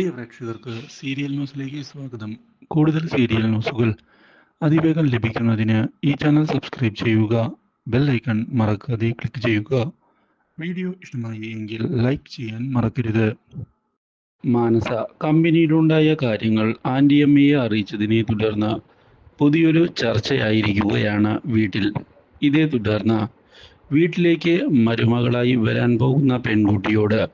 പ്രിയ പ്രേക്ഷകർക്ക് സീരിയൽ ന്യൂസിലേക്ക് സ്വാഗതം. കൂടുതൽ സീരിയൽ ന്യൂസുകൾ അതിവേഗം ലഭിക്കുന്നതിന് ഈ ചാനൽ സബ്സ്ക്രൈബ് ചെയ്യുക ബെൽ ഐക്കൺ മറക്കാതെ ക്ലിക്ക് ചെയ്യുക. വീഡിയോ ഇഷ്ടമായി എങ്കിൽ ലൈക്ക് ചെയ്യാൻ മറക്കരുത്. മാനസ കമ്പനിയിലുണ്ടായ കാര്യങ്ങൾ ആന്റിയമ്മയെ അറിയിച്ചതിനെ തുടർന്ന് പുതിയൊരു ചർച്ചയായിരിക്കുകയാണ് വീട്ടിൽ. ഇതേ തുടർന്ന് വീട്ടിലേക്ക് മരുമകളായി വരാൻ പോകുന്ന പെൺകുട്ടിയോട്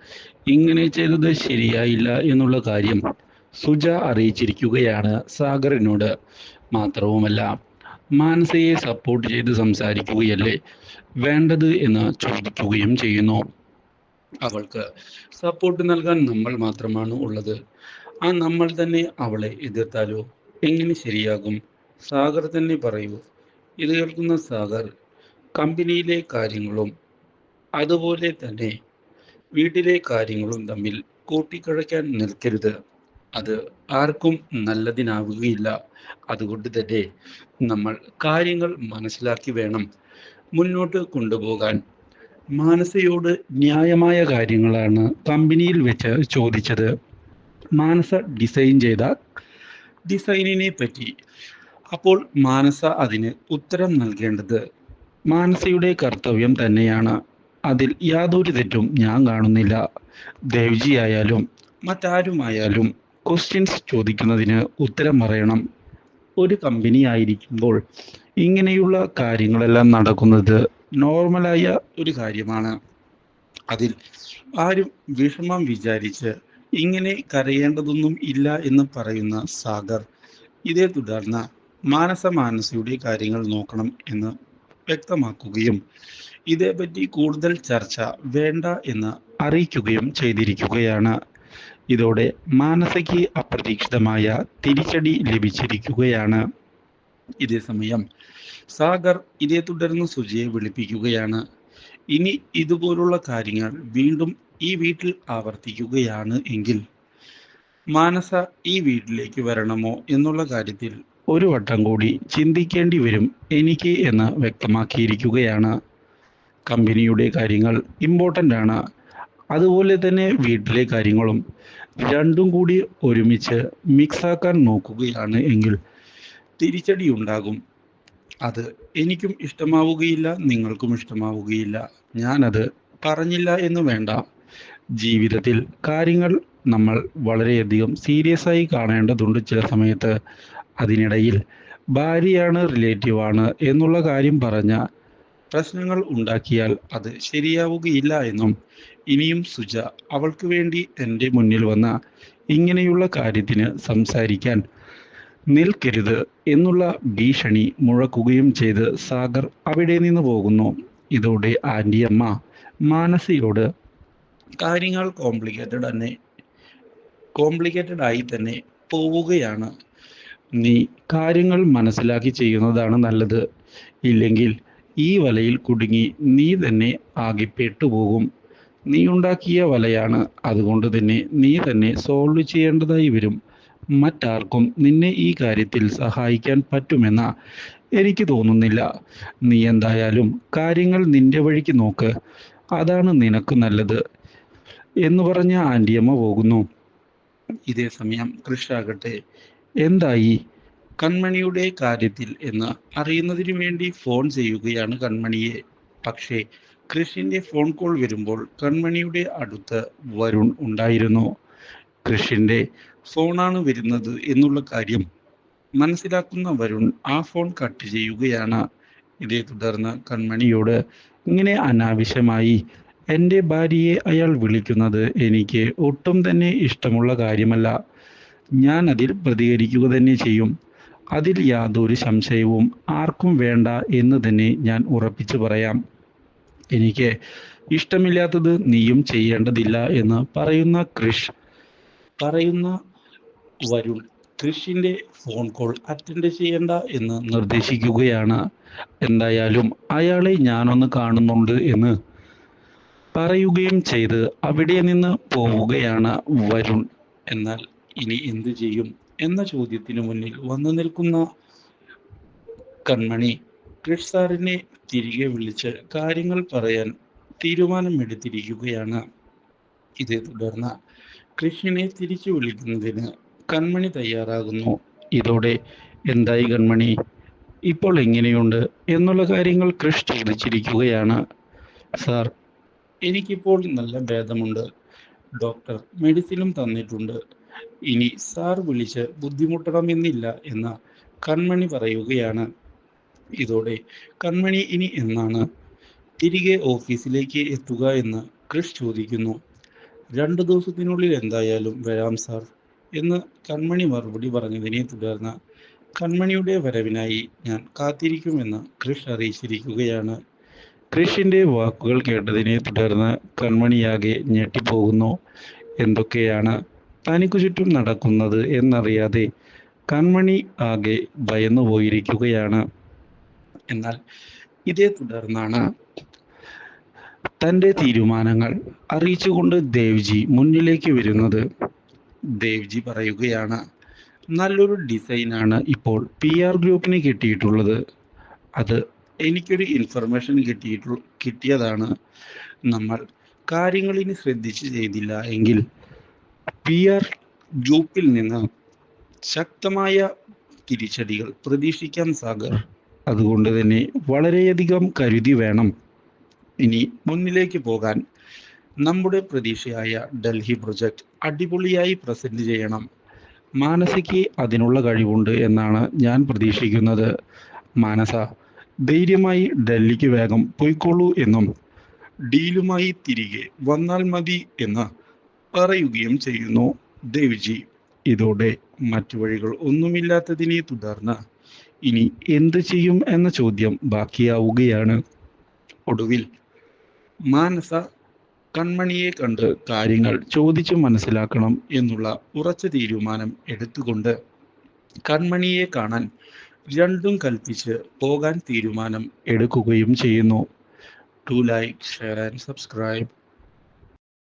ഇങ്ങനെ ചെയ്തത് ശരിയായില്ല എന്നുള്ള കാര്യം സുജ അറിയിച്ചിരിക്കുകയാണ് സാഗറിനോട്. മാത്രവുമല്ല മാനസയെ സപ്പോർട്ട് ചെയ്ത് സംസാരിക്കുകയല്ലേ വേണ്ടത് എന്ന് ചോദിക്കുകയും ചെയ്യുന്നു. അവൾക്ക് സപ്പോർട്ട് നൽകാൻ നമ്മൾ മാത്രമാണ് ഉള്ളത്. ആ നമ്മൾ തന്നെ അവളെ എതിർത്താലോ? എങ്ങനെ ശരിയാകും? സാഗർ തന്നെ പറയൂ. ഇത് കേൾക്കുന്ന സാഗർ കമ്പനിയിലെ കാര്യങ്ങളും അതുപോലെ തന്നെ വീട്ടിലെ കാര്യങ്ങളും തമ്മിൽ കൂട്ടിക്കുഴയ്ക്കാൻ നിൽക്കരുത്. അത് ആർക്കും നല്ലതിനാവുകയില്ല. അതുകൊണ്ട് തന്നെ നമ്മൾ കാര്യങ്ങൾ മനസ്സിലാക്കി വേണം മുന്നോട്ട് കൊണ്ടുപോകാൻ. മാനസയോട് ന്യായമായ കാര്യങ്ങളാണ് കമ്പനിയിൽ വെച്ച് ചോദിച്ചത്. മാനസ ഡിസൈൻ ചെയ്ത ഡിസൈനിനെ പറ്റി. അപ്പോൾ മാനസ അതിന് ഉത്തരം നൽകേണ്ടത് മാനസയുടെ കർത്തവ്യം തന്നെയാണ്. അതിൽ യാതൊരു തെറ്റും ഞാൻ കാണുന്നില്ല. ദേവ്ജിയായാലും മറ്റാരുമായാലും ക്വസ്റ്റ്യൻസ് ചോദിക്കുന്നതിന് ഉത്തരം പറയണം. ഒരു കമ്പനി ആയിരിക്കുമ്പോൾ ഇങ്ങനെയുള്ള കാര്യങ്ങളെല്ലാം നടക്കുന്നത് നോർമലായ ഒരു കാര്യമാണ്. അതിൽ ആരും വിഷമം വിചാരിച്ച് ഇങ്ങനെ കരയേണ്ടതൊന്നും ഇല്ല എന്ന് പറയുന്ന സാഗർ ഇതേ തുടർന്ന് മാനസ മാനസയുടെ കാര്യങ്ങൾ നോക്കണം എന്ന് വ്യക്തമാക്കുകയും ഇതേപറ്റി കൂടുതൽ ചർച്ച വേണ്ട എന്ന് അറിയിക്കുകയും ചെയ്തിരിക്കുകയാണ്. ഇതോടെ മാനസയ്ക്ക് അപ്രതീക്ഷിതമായ തിരിച്ചടി ലഭിച്ചിരിക്കുകയാണ്. ഇതേ സമയം സാഗർ ഇതേ തുടർന്ന് സുജയെ വിളിപ്പിക്കുകയാണ്. ഇനി ഇതുപോലുള്ള കാര്യങ്ങൾ വീണ്ടും ഈ വീട്ടിൽ ആവർത്തിക്കുകയാണ് എങ്കിൽ മാനസ ഈ വീട്ടിലേക്ക് വരണമോ എന്നുള്ള കാര്യത്തിൽ ഒരു വട്ടം കൂടി ചിന്തിക്കേണ്ടി വരും എനിക്ക് എന്ന് വ്യക്തമാക്കിയിരിക്കുകയാണ്. കമ്പനിയുടെ കാര്യങ്ങൾ ഇമ്പോർട്ടന്റ് ആണ്. അതുപോലെ തന്നെ വീട്ടിലെ കാര്യങ്ങളും രണ്ടും കൂടി ഒരുമിച്ച് മിക്സാക്കാൻ നോക്കുകയാണ് എങ്കിൽ തിരിച്ചടി ഉണ്ടാകും. അത് എനിക്കും ഇഷ്ടമാവുകയില്ല നിങ്ങൾക്കും ഇഷ്ടമാവുകയില്ല. ഞാനത് പറഞ്ഞില്ല എന്ന് വേണ്ട. ജീവിതത്തിൽ കാര്യങ്ങൾ നമ്മൾ വളരെയധികം സീരിയസ് ആയി കാണേണ്ടതുണ്ട് ചില സമയത്ത്. അതിനിടയിൽ ഭാര്യയാണ് റിലേറ്റീവാണ് എന്നുള്ള കാര്യം പറഞ്ഞ പ്രശ്നങ്ങൾ ഉണ്ടാക്കിയാൽ അത് ശരിയാവുകയില്ല എന്നും ഇനിയും സുജ അവൾക്ക് വേണ്ടി എന്റെ മുന്നിൽ വന്ന ഇങ്ങനെയുള്ള കാര്യത്തിന് സംസാരിക്കാൻ നിൽക്കരുത് എന്നുള്ള ഭീഷണി മുഴക്കുകയും ചെയ്ത് സാഗർ അവിടെ നിന്ന് പോകുന്നു. ഇതോടെ ആന്റിയമ്മ മാനസിയോട് കാര്യങ്ങൾ കോംപ്ലിക്കേറ്റഡ് തന്നെ കോംപ്ലിക്കേറ്റഡ് ആയി തന്നെ പോവുകയാണ്. നീ കാര്യങ്ങൾ മനസ്സിലാക്കി ചെയ്യുന്നതാണ് നല്ലത്. ഇല്ലെങ്കിൽ ഈ വലയിൽ കുടുങ്ങി നീ തന്നെ ആകെപ്പെട്ടു പോകും നീ ഉണ്ടാക്കിയ വലയാണ് അതുകൊണ്ട് തന്നെ നീ തന്നെ സോൾവ് ചെയ്യേണ്ടതായി വരും. മറ്റാർക്കും നിന്നെ ഈ കാര്യത്തിൽ സഹായിക്കാൻ പറ്റുമെന്ന എനിക്ക് തോന്നുന്നില്ല. നീ എന്തായാലും കാര്യങ്ങൾ നിന്റെ വഴിക്ക് നോക്ക്. അതാണ് നിനക്ക് നല്ലത് എന്ന് പറഞ്ഞ ആന്റിയമ്മ പോകുന്നു. ഇതേ സമയം കൃഷാകട്ടെ എന്തായി? കൺമണിയുടെ കാര്യത്തിൽ എന്ന് അറിയുന്നതിന് വേണ്ടി ഫോൺ ചെയ്യുകയാണ് കൺമണിയെ. പക്ഷേ കൃഷിന്റെ ഫോൺ കോൾ വരുമ്പോൾ കൺമണിയുടെ അടുത്ത് വരുൺ ഉണ്ടായിരുന്നു. കൃഷിന്റെ ഫോണാണ് വരുന്നത് എന്നുള്ള കാര്യം മനസ്സിലാക്കുന്ന വരുൺ ആ ഫോൺ കട്ട് ചെയ്യുകയാണ്. ഇതേ തുടർന്ന് കൺമണിയോട് ഇങ്ങനെ അനാവശ്യമായി എന്റെ ഭാര്യയെ അയാൾ വിളിക്കുന്നത് എനിക്ക് ഒട്ടും തന്നെ ഇഷ്ടമുള്ള കാര്യമല്ല. ഞാൻ അതിൽ പ്രതികരിക്കുക തന്നെ ചെയ്യും. അതിൽ യാതൊരു സംശയവും ആർക്കും വേണ്ട എന്ന് തന്നെ ഞാൻ ഉറപ്പിച്ചു പറയാം. എനിക്ക് ഇഷ്ടമില്ലാത്തത് നീയും ചെയ്യേണ്ടതില്ല എന്ന് പറയുന്ന കൃഷ് പറയുന്ന വരുൺ കൃഷിന്റെ ഫോൺ കോൾ അറ്റൻഡ് ചെയ്യേണ്ട എന്ന് നിർദ്ദേശിക്കുകയാണ്. എന്തായാലും അയാളെ ഞാനൊന്ന് കാണുന്നുണ്ട് എന്ന് പറയുകയും ചെയ്ത് അവിടെ നിന്ന് പോവുകയാണ് വരുൺ. എന്നാൽ ഇനി എന്തു ചെയ്യും എന്ന ചോദ്യത്തിന് മുന്നിൽ വന്നു നിൽക്കുന്ന കൺമണി ക്രിഷ് സാറിനെ തിരികെ വിളിച്ച് കാര്യങ്ങൾ പറയാൻ തീരുമാനമെടുത്തിരിക്കുകയാണ്. ഇതേ തുടർന്ന് കൃഷ്ണനെ തിരിച്ചു വിളിക്കുന്നതിന് കൺമണി തയ്യാറാകുന്നു. ഇതോടെ എന്തായി കൺമണി? ഇപ്പോൾ എങ്ങനെയുണ്ട് എന്നുള്ള കാര്യങ്ങൾ കൃഷ് ചോദിച്ചിരിക്കുകയാണ്. സാർ എനിക്കിപ്പോൾ നല്ല ഭേദമുണ്ട്. ഡോക്ടർ മെഡിസിനും തന്നിട്ടുണ്ട്. ഇനി സാർ വിളിച്ച് ബുദ്ധിമുട്ടണമെന്നില്ല എന്ന് കൺമണി പറയുകയാണ്. ഇതോടെ കൺമണി ഇനി എന്നാണ്? തിരികെ ഓഫീസിലേക്ക് എത്തുക എന്ന് ക്രിഷ് ചോദിക്കുന്നു. രണ്ടു ദിവസത്തിനുള്ളിൽ എന്തായാലും വരാം സാർ എന്ന് കൺമണി മറുപടി പറഞ്ഞതിനെ തുടർന്ന് കൺമണിയുടെ വരവിനായി ഞാൻ കാത്തിരിക്കുമെന്ന് ക്രിഷ് അറിയിച്ചിരിക്കുകയാണ്. കൃഷിന്റെ വാക്കുകൾ കേട്ടതിനെ തുടർന്ന് കൺമണിയാകെ ഞെട്ടിപ്പോകുന്നു. എന്തൊക്കെയാണ് തനിക്കു ചുറ്റും നടക്കുന്നത് എന്നറിയാതെ കൺമണി ആകെ ഭയന്നു പോയിരിക്കുകയാണ്. എന്നാൽ ഇതേ തുടർന്നാണ് തന്റെ തീരുമാനങ്ങൾ അറിയിച്ചുകൊണ്ട് ദേവ്ജി മുന്നിലേക്ക് വരുന്നത്. ദേവ്ജി പറയുകയാണ് നല്ലൊരു ഡിസൈനാണ് ഇപ്പോൾ പി ആർ ഗ്രൂപ്പിന് കിട്ടിയിട്ടുള്ളത്. അത് എനിക്കൊരു ഇൻഫർമേഷൻ കിട്ടിയിട്ടു കിട്ടിയതാണ്. നമ്മൾ കാര്യങ്ങൾ ഇനി ശ്രദ്ധിച്ച് ചെയ്തില്ല എങ്കിൽ പി ആർ ഗ്രൂപ്പിൽ നിന്ന് ശക്തമായ തിരിച്ചടികൾ പ്രതീക്ഷിക്കാൻ സാഗർ. അതുകൊണ്ട് തന്നെ വളരെയധികം കരുതി വേണം ഇനി മുന്നിലേക്ക് പോകാൻ. നമ്മുടെ പ്രതീക്ഷയായ ഡൽഹി പ്രൊജക്ട് അടിപൊളിയായി പ്രസന്റ് ചെയ്യണം. മാനസയ്ക്ക് അതിനുള്ള കഴിവുണ്ട് എന്നാണ് ഞാൻ പ്രതീക്ഷിക്കുന്നത്. മാനസ ധൈര്യമായി ഡൽഹിക്ക് വേഗം പോയിക്കോളൂ എന്നും ഡീലുമായി തിരികെ വന്നാൽ മതി എന്ന് പറയുകയും ചെയ്യുന്നു. ദേവ്ജി ഇതോടെ മറ്റു വഴികൾ ഒന്നുമില്ലാത്തതിനെ തുടർന്ന് ഇനി എന്ത് ചെയ്യും എന്ന ചോദ്യം ബാക്കിയാവുകയാണ്. ഒടുവിൽ മാനസ കൺമണിയെ കണ്ട് കാര്യങ്ങൾ ചോദിച്ചു മനസ്സിലാക്കണം എന്നുള്ള ഉറച്ച തീരുമാനം എടുത്തുകൊണ്ട് കൺമണിയെ കാണാൻ രണ്ടും കൽപ്പിച്ച് പോകാൻ തീരുമാനം എടുക്കുകയും ചെയ്യുന്നു. To like share and subscribe